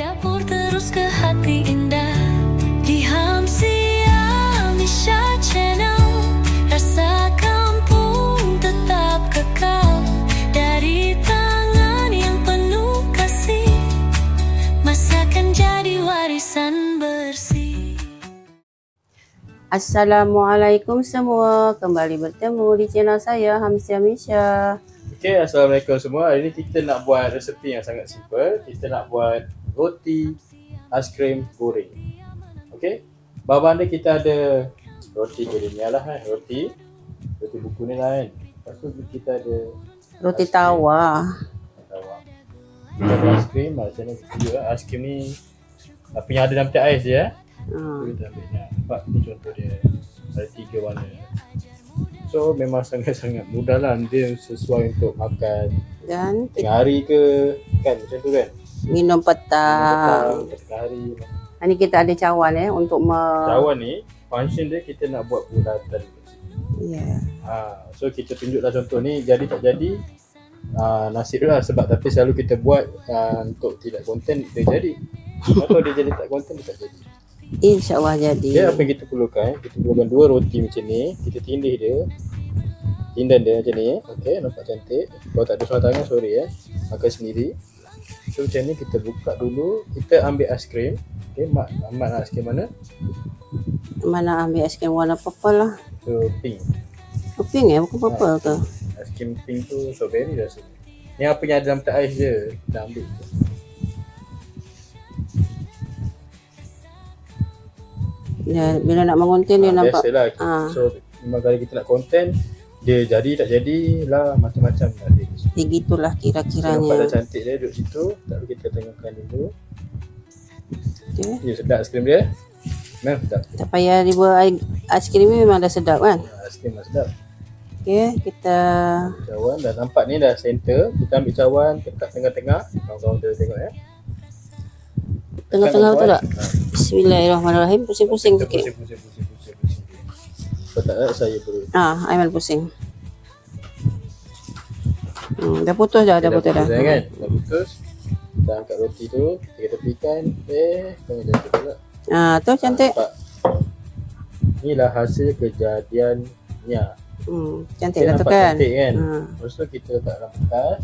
Dapur terus ke hati indah Di Hamsia Misha Channel Rasa kampung tetap kekal Dari tangan yang penuh kasih Masakan jadi warisan bersih Assalamualaikum semua. Kembali bertemu di channel saya Hamsia Misha. Okay, Assalamualaikum semua. Hari ni kita nak buat resepi yang sangat simple. Kita nak buat roti aiskrim goreng. Okay. Bawah anda kita ada roti ni lah kan. Roti. Roti buku ni lah kan. Lepas tu kita ada Roti Aiskrim. tawar. tawa. Kita ada aiskrim. Macam mana kita juga. Aiskrim ni apa yang ada dalam peti ais je eh. Ha. Kita ambil nak. Nampak ni contoh dia. Ada tiga warna. So memang sangat-sangat mudah lah. Dia sesuai untuk makan Dan tengah hari ke kan macam tu kan minum petang. petang tengah hari Ha, ni kita ada cawan eh untuk me cawan ni function dia kita nak buat bulatan. Ya. ha, so kita tunjuklah contoh ni. Jadi tak jadi ha, nasib lah sebab tapi selalu kita buat ha, untuk tidak konten dia jadi. Atau dia jadi tak konten dia tak jadi. Insya-Allah jadi. dia apa yang kita perlukan kita perlukan dua roti macam ni. Kita tindih dia. Tindan dia macam ni. Okey nampak cantik. Kalau tak ada suara tangan sorry eh. Makan sendiri so macam ni kita buka dulu. Kita ambil aiskrim okey mak mak nak aiskrim mana? Mana ambil aiskrim warna purple lah. so pink. Oh, pink eh? Bukan purple ke? aiskrim pink tu strawberry rasa ni apa yang ada dalam peti ais je? Kita ambil. Je. Dia bila nak mengonten dia Ah, nampak biasalah. Ah. so lima kali kita nak konten dia jadi tak jadi lah macam-macam. lah ya, gitulah nampak dah kira-kiranya. cantik dia duduk situ tak boleh kita tengokkan dulu Okey. dia sedap aiskrim dia memang sedap Tak payah dibuat ai- aiskrim ni memang dah sedap kan? Ah, aiskrim memang sedap Okey, kita cawan dah nampak ni dah center kita ambil cawan dekat tengah-tengah kawan-kawan dia tengok ya tengah-tengah betul tak? Ha, Bismillahirrahmanirrahim. Pusing-pusing sikit. pusing, pusing, pusing, pusing, pusing. Kalau tak ada saya boleh Ah, Aiman pusing. Hmm, dah putus dah, dah putus dah. putus, kan? dah putus kita angkat roti tu kita tepikan eh tengok jatuh pula Ah, tu cantik. Nampak? Inilah hasil kejadiannya. Hmm, cantik dah tu kan. Cantik kan? Hmm. Lepas tu kita letak dalam kertas.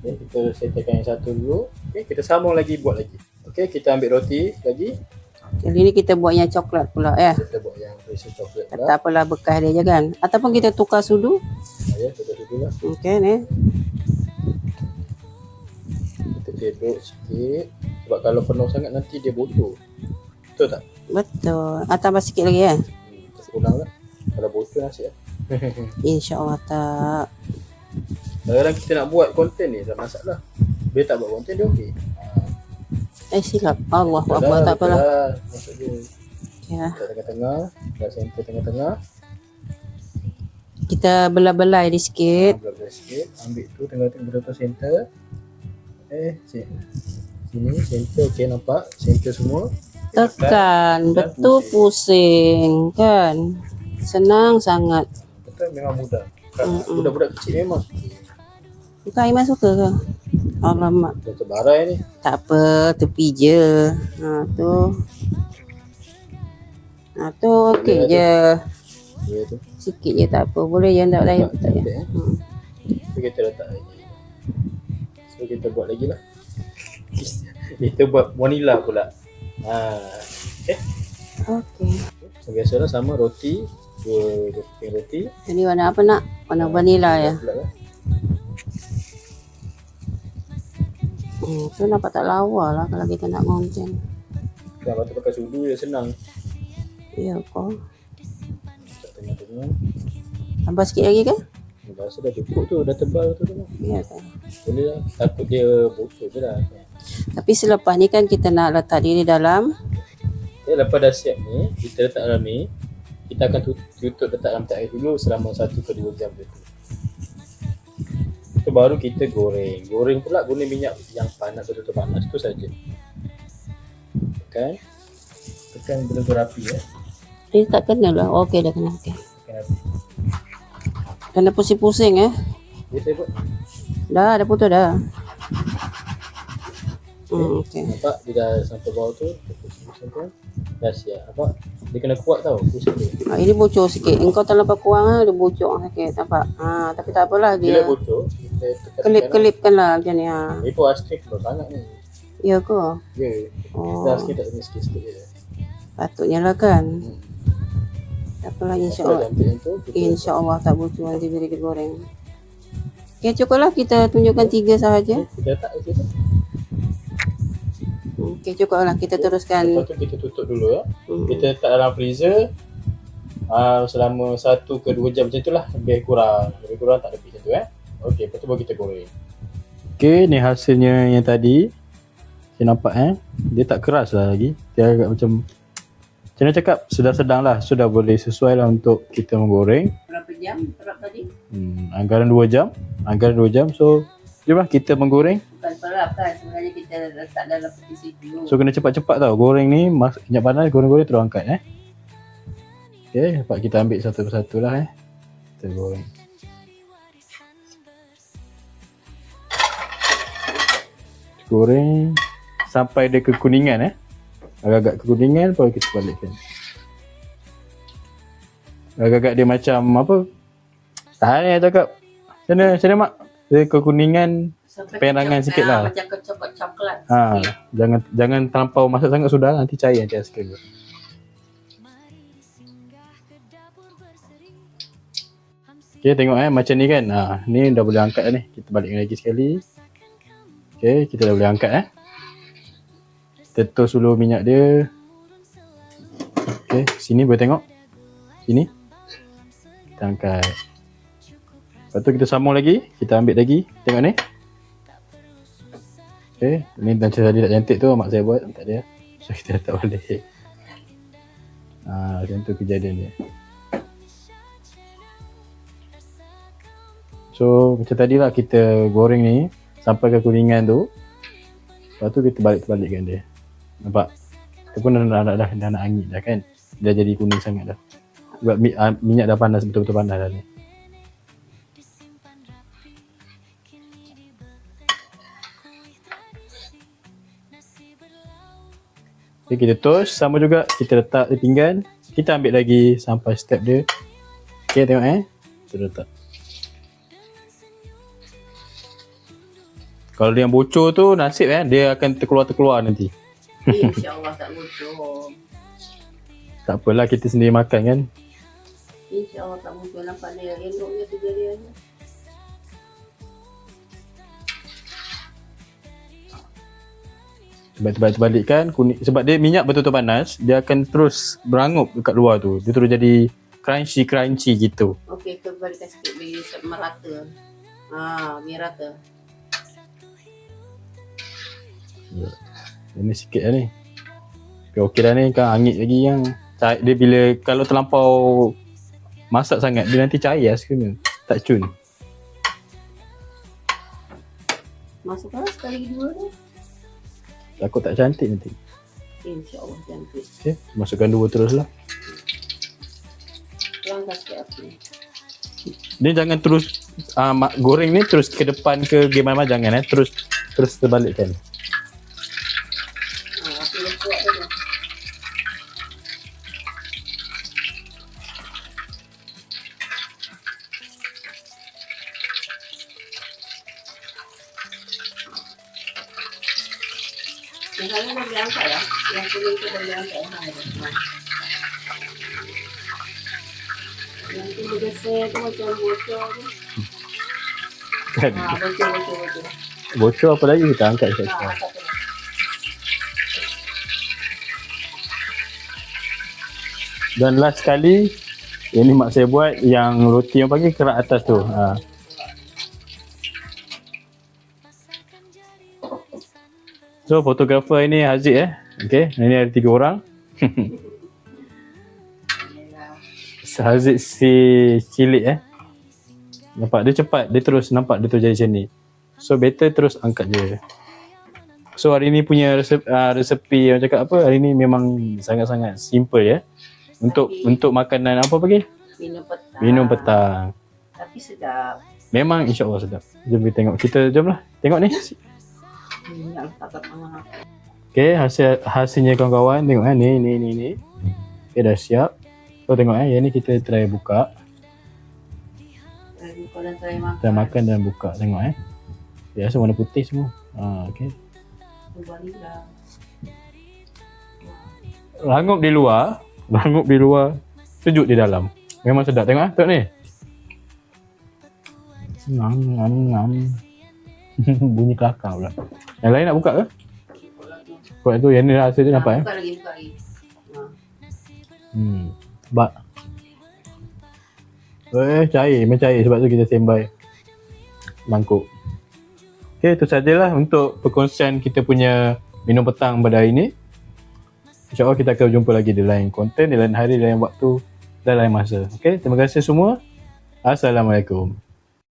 Okay, kita settlekan yang satu dulu. Okay, kita sambung lagi, buat lagi. Okay, kita ambil roti lagi. Kali ni kita buat yang coklat pula ya. Kita buat yang coklat pula. Tak apalah bekas dia je kan. Ataupun kita tukar sudu. Okey ni. Kita cedok sikit. Sebab kalau penuh sangat nanti dia bocor. Betul tak? Betul. Ah, tambah sikit lagi ya. Hmm, kita ulang lah. Kalau bocor nasi lah. InsyaAllah tak. Kadang-kadang kita nak buat konten ni tak masalah. Dia tak buat konten dia okey. Eh silap. Allah Betul Akbar lah, tak apalah. lah. Dia. Ya. Tengah-tengah, kat center tengah-tengah. Kita belah-belai dia sikit. Ambil belah sikit, ambil tu tengah-tengah betul-betul center. Eh, sini. Sini center okey nampak? Center semua. Tekan. Betul pusing kan. Senang sangat. Betul memang mudah. Mm-mm. Budak-budak kecil memang Bukan Aiman suka ke? Alamak. macam barai ni. Tak apa, tepi je. Ha tu. Ha tu okey je. Dia tu. Sikit je tak apa. Boleh je tak lain Nampak tak ya. eh? Hmm. So kita letak lagi. So kita buat lagi lah. kita buat vanilla pula. Ha. Okay. Okey. So biasalah sama roti. Dua keping roti. Jadi warna apa nak? Warna vanila ya. Pula lah. Hmm, tu nampak tak lawa lah kalau kita nak. Kan lepas tu pakai sudu je senang. Ya kau. Tambah sikit lagi ke? Dah rasa dah cukup tu. Dah tebal tu. tu. Ya kan. Boleh lah. Takut dia bocor je lah. Tapi selepas ni kan kita nak letak diri dalam Okay, lepas dah siap ni, kita letak dalam ni. Kita akan tut- tutup letak dalam air dulu selama 1 ke 2 jam tu. Itu baru kita goreng. Goreng pula guna minyak yang panas betul-betul panas tu saja. Tekan. Tekan betul-betul rapi ya. Dia tak kena lah. Okey dah kena. Okey. Kena pusing-pusing eh. Dia. Dah, dah putus dah. Hmm, okey. Nampak dia dah sampai bawah tu Dah siap Nampak Dia kena kuat tau Pusing tu Ha, ini bocor sikit. Engkau terlalu kurang ah, dia bocor sakit. Nampak? Ha, tapi tak apalah Bila dia. bocor Kita tekan Kelip-kelipkan lah macam ni ha. Ni pun ice cream sangat ni Ya ke? Ya Oh, Dah sikit tak kena sikit-sikit je patutnya lah kan. Hmm. Tak apalah insya-Allah. InsyaAllah tak bocor nanti bila kita goreng. Okay, cukuplah. Kita tunjukkan tiga sahaja. Kita situ. Okay, cukuplah. Kita teruskan. Lepas tu kita tutup dulu ya. Hmm. Kita letak dalam freezer. Uh, Selama 1 ke 2 jam macam tu lah Lebih kurang. Lebih kurang tak lebih macam tu eh. Okay, lepas tu baru kita goreng. Okay, ni hasilnya yang tadi. Saya nampak eh. Dia tak keras lah lagi. Dia agak macam Macam cakap Sedang-sedang lah Sudah boleh sesuai lah untuk kita menggoreng Berapa jam? Berapa tadi? hmm, Anggaran 2 jam Anggaran 2 jam So Jom lah kita menggoreng Bukan perap kan. Sebenarnya kita letak dalam petisi dulu. So kena cepat-cepat tau Goreng ni mas- Minyak panas goreng-goreng terus angkat eh Okay Dapat kita ambil satu persatu lah eh Kita goreng Goreng Sampai dia kekuningan eh Agak-agak kekuningan Baru kita balikkan Agak-agak dia macam Apa Tahan ni cakap Macam mana Macam mana mak Dia kekuningan perangan sikit lah. ah, Macam kecopot coklat. Ha, sikit. jangan jangan terlampau masak sangat sudah nanti cair nanti es krim. Okay, tengok eh macam ni kan. Ha, ni dah boleh angkat dah ni. Kita balikkan lagi sekali. Okay, kita dah boleh angkat eh. Kita tos dulu minyak dia. Okay, sini boleh tengok. Sini. Kita angkat. Lepas tu kita sambung lagi. Kita ambil lagi. Tengok ni. Okay, ni macam tadi tak cantik tu mak saya buat, tak ada. So kita letak balik. Ha, macam tu kejadian dia. So macam tadi lah kita goreng ni sampai ke kuningan tu. Lepas tu kita balik-balikkan dia. Nampak? Kita pun dah, dah, dah, dah, dah nak angin dah kan. Dah jadi kuning sangat dah. Sebab mi, ah, minyak dah panas betul-betul panas dah ni. Okay, kita toast sama juga kita letak di pinggan. Kita ambil lagi sampai step dia. Okay, tengok eh. Kita letak. Kalau dia yang bocor tu nasib eh dia akan terkeluar-terkeluar nanti. InsyaAllah tak bocor. Tak apalah kita sendiri makan kan. InsyaAllah tak bocor. Nampak dia eloknya tu dia ni. Sebab terbalik terbalikkan kuning sebab dia minyak betul-betul panas, dia akan terus berangup dekat luar tu. Dia terus jadi crunchy crunchy gitu. Okey, kita balikkan sikit dia merata. Ha, biar rata. Ini sikit lah ni. Okay, okey dah ni kan angit lagi yang cair, dia bila kalau terlampau masak sangat dia nanti cair krim dia. Tak cun. Masukkan sekali kedua tu. Takut tak cantik nanti. InsyaAllah cantik. Okay, masukkan dua terus lah. Langkah sikit api. Dia jangan terus uh, goreng ni terus ke depan ke gimana jangan eh terus terus terbalikkan. Yang sana dah boleh angkat lah. Yang kuning tu dah boleh angkat. Ha, dah. Ha. Yang tu biasa tu macam bocor tu. Kan. Ha, bocor, bocor, bocor. Bocor apa lagi kita angkat Ha, sekali. angkat tu. Dan last sekali yang ni mak saya buat yang roti yang pagi kerak atas tu. Ha. So fotografer ini Haziq eh. Okay, ini ada tiga orang. Haziq si cilik eh. Nampak dia cepat, dia terus nampak dia terus jadi macam ni. So better terus angkat je. So hari ni punya resep, uh, resepi yang cakap apa hari ni memang sangat-sangat simple ya. Untuk Tapi- untuk makanan apa pagi? Minum petang. Minum petang. Tapi sedap. Memang insya-Allah sedap. Jom kita tengok. Kita jom lah. Tengok ni. Tak. Okay, hasil hasilnya kawan-kawan tengok eh ni ni ni ni. Okay, dah siap. So tengok eh, yang ni kita try buka. Saya buka dan saya makan. Kita makan dan buka tengok eh. Dia rasa warna putih semua. Ha, okay. Rangup di luar, rangup di luar, sejuk di dalam. Memang sedap. Tengok eh, tengok ni. Ngam, ngam, ngam. Bunyi kelakar pula. Yang lain nak buka ke? Buat tu, yang ni rasa dia nampak eh. Buka lagi, buka lagi. Hmm. Bak. Eh, cair. Memang cair sebab tu kita standby mangkuk. Okay, itu sajalah untuk perkongsian kita punya minum petang pada hari ini. InsyaAllah kita akan jumpa lagi di lain konten, di lain hari, di lain waktu dan lain masa. Okay, terima kasih semua. Assalamualaikum.